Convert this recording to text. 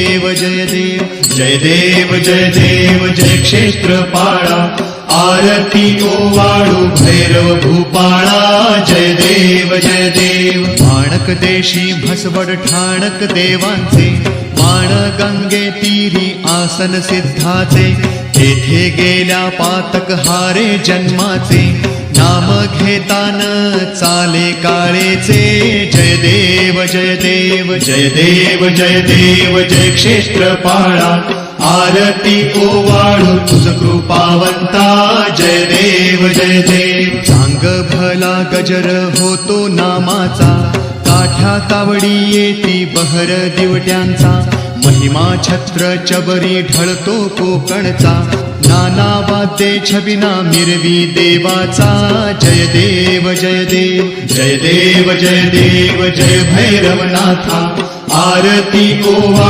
देव जय देव जय देव जय देव जय क्षेत्र पाळा आरती ओवाळू भैरव भूपाळा. जय देव जय देव. माणक देशी भसवड ठाणक देवांचे. माण गंगे तीरी आसन सिद्धाचे. तेथे गेल्या पातक हारे जन्माचे. नाम घेतान चाले काळेचे. जय देव जय देव जय देव जय देव जय क्षेत्र पाळा आरती ओवाळू तुझ कृपावंता. जय देव जय देव सांग भला गजर होतो नामाचा. काठ्या तावडी येती बहर दिवट्यांचा. महिमा छत्र चबरी ढळतो कोकणचा. नाना ते छबिना मिरवी देवाचा. जय देव जय देव जय देव जय देव जय भैरवनाथा. आरती कोवा